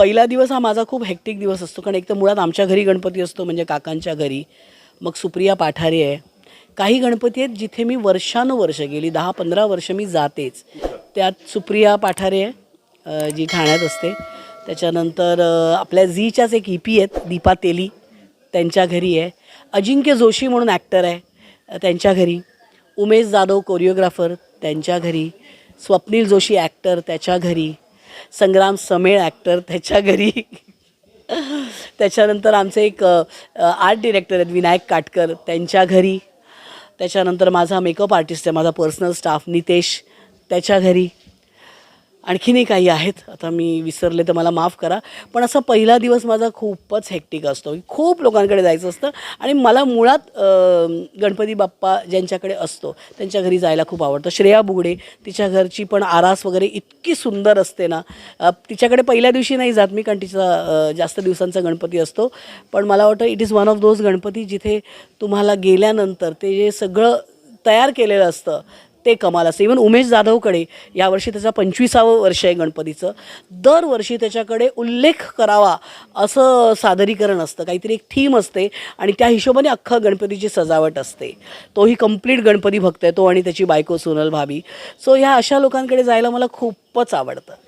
पहिला दिवस हा माझा खूप हेक्टिक दिवस असतो कारण एक तर मुळात आमच्या घरी गणपती असतो म्हणजे काकांच्या घरी. मग सुप्रिया पाठारे आहे. काही गणपती आहेत जिथे मी वर्षानुवर्ष गेली दहा पंधरा वर्ष मी जातेच. त्यात सुप्रिया पाठारे आहे जी ठाण्यात असते. त्याच्यानंतर आपल्या झीच्याच एक ई पी आहेत दीपा तेली त्यांच्या घरी आहे. अजिंक्य जोशी म्हणून ॲक्टर आहे त्यांच्या घरी. उमेश जाधव कोरिओग्राफर त्यांच्या घरी. स्वप्नील जोशी ॲक्टर त्याच्या घरी. संग्राम समेळ ॲक्टर त्याच्या घरी. त्याच्यानंतर आमचे एक आर्ट डिरेक्टर आहेत विनायक काटकर त्यांच्या घरी. त्याच्यानंतर माझा मेकअप आर्टिस्ट आहे माझा पर्सनल स्टाफ नितेश त्याच्या घरी. आणखीनही काही आहेत. आता मी विसरले तर मला माफ करा. पण असा पहिला दिवस माझा खूपच हेक्टिक असतो. खूप लोकांकडे जायचं असतं आणि मला मुळात गणपती बाप्पा ज्यांच्याकडे असतो त्यांच्या घरी जायला खूप आवडतं. श्रेया बुगडे तिच्या घरची पण आरास वगैरे इतकी सुंदर असते ना. तिच्याकडे पहिल्या दिवशी नाही जात मी कारण तिचा जास्त दिवसांचा गणपती असतो. पण मला वाटतं it is one of those Ganpati जिथे तुम्हाला गेल्यानंतर ते जे सगळं तयार केलेलं असतं ते कमाल असतं. इवन उमेश जाधवकडे यावर्षी त्याचा पंचवीसावं वर्ष आहे गणपतीचं. दरवर्षी त्याच्याकडे उल्लेख करावा असं सादरीकरण असतं. काहीतरी एक थीम असते आणि त्या हिशोबाने अख्खा गणपतीची सजावट असते. तोही कंप्लीट गणपती भक्त आहे तो आणि त्याची बायको सोनल भाभी. सो ह्या अशा लोकांकडे जायला मला खूपच आवडतं.